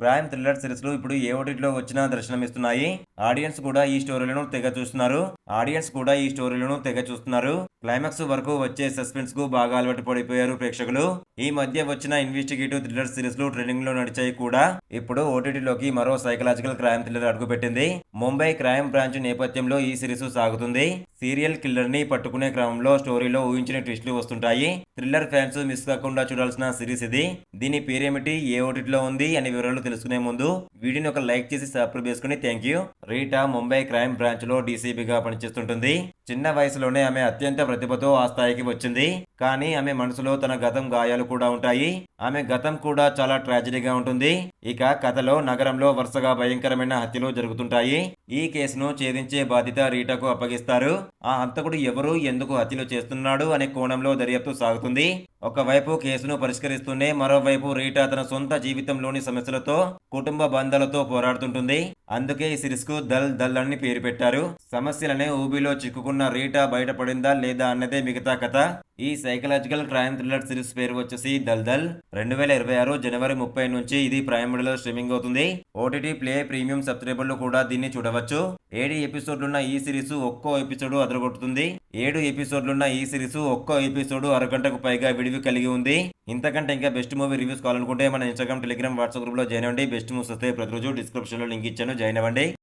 Crime thriller సిరీస్లు ఇప్పుడు ఏ ఓటీటీలో వచ్చినా దర్శనమిస్తున్నాయి. ఆడియన్స్ కూడా ఈ స్టోరీలను తెగ చూస్తున్నారు. ఆడియన్స్ కూడా ఈ స్టోరీలను తెగ చూస్తున్నారు. క్లైమాక్స్ వరకు వచ్చే సస్పెన్స్కు బాగా అలవాటు పడిపోయారు ప్రేక్షకులు. ఈ మధ్య వచ్చిన ఇన్వెస్టిగేటివ్ థ్రిల్లర్ సిరీస్లు ట్రెండింగ్లో నడిచాయి కూడా. ఇప్పుడు ఓటీటీలోకి మరో సైకలాజికల్ క్రైమ్ థ్రిల్లర్ అడుగుపెట్టింది. ముంబై క్రైమ్ బ్రాంచ్ నేపథ్యంలో ఈ సిరీస్ సాగుతుంది. సీరియల్ కిల్లర్ని పట్టుకునే క్రమంలో స్టోరీలో ఊహించిన ట్విస్టులు వస్తుంటాయి. థ్రిల్లర్ ఫ్యాన్స్ మిస్ కాకుండా చూడాల్సిన సిరీస్ ఇది. దీని పేరేమిటి? ఏ ఓటీటీలో ఉంది? అనే వివరాలు తెలుసుకునే ముందు వీడియోని ఒక లైక్ చేసి సబ్స్క్రైబ్ చేసుకుని thank you Rita Mumbai crime బ్రాంచ్లో డీసీబీగా పనిచేస్తుంటుంది. చిన్న వయసులోనే ఆమె అత్యంత ప్రతిభతో ఆ స్థాయికి వచ్చింది. కానీ ఆమె మనసులో తన గతం గాయాలు కూడా ఉంటాయి. ఆమె గతం కూడా చాలా ట్రాజడీగా ఉంటుంది. ఇక కథలో నగరంలో వరుసగా భయంకరమైన హత్యలు జరుగుతుంటాయి. ఈ కేసును ఛేదించే బాధ్యత రీటాకు అప్పగిస్తారు. ఆ హంతకుడు ఎవరు ఎందుకు హత్యలు చేస్తున్నాడు అనే కోణంలో దర్యాప్తు సాగుతుంది. ఒకవైపు కేసును పరిష్కరిస్తూనే మరోవైపు రీటా తన సొంత జీవితంలోని సమస్యలతో కుటుంబ బంధాలతో పోరాడుతుంటుంది. అందుకే ఈ సిరీస్కు దల్ దల్ అని పేరు పెట్టారు. సమస్యలనే ఊబిలో చిక్కుకున్న రీటా బయటపడిందా లేదా అన్నదే మిగతా కథ. ఈ సైకలాజికల్ క్రైమ్ థ్రిల్లర్ సిరీస్ పేరు వచ్చేసి దల్ దల్. రెండు వేల ఇరవై ఆరు జనవరి ముప్పై నుంచి ఇది ప్రైమ్లో స్ట్రీమింగ్ అవుతుంది. ఓటీటీ ప్లే ప్రీమియం సబ్స్క్రైబర్లు కూడా దీన్ని చూడవచ్చు. ఏడు ఎపిసోడ్లున్న ఈ సిరీస్ ఒక్కో ఎపిసోడ్ అదరగొట్టుతుంది ఏడు ఎపిసోడ్లున్న ఈ సిరీస్ ఒక్కో ఎపిసోడ్ అరగంటకు పైగా విడివి కలిగి ఉంది. ఇంతకంటే ఇంకా బెస్ట్ మూవీ రివ్యూస్ కావాలనుకుంటే మన ఇన్స్టాగ్రామ్ టెలిగ్రామ్ వాట్సాప్ గ్రూప్లో జాయిన్ అవ్వండి. బెస్ట్ మూవీస్ వస్తే ప్రతిరోజు డిస్క్రిప్షన్లో లింక్ ఇచ్చాను. జాయిన్ అవ్వండి.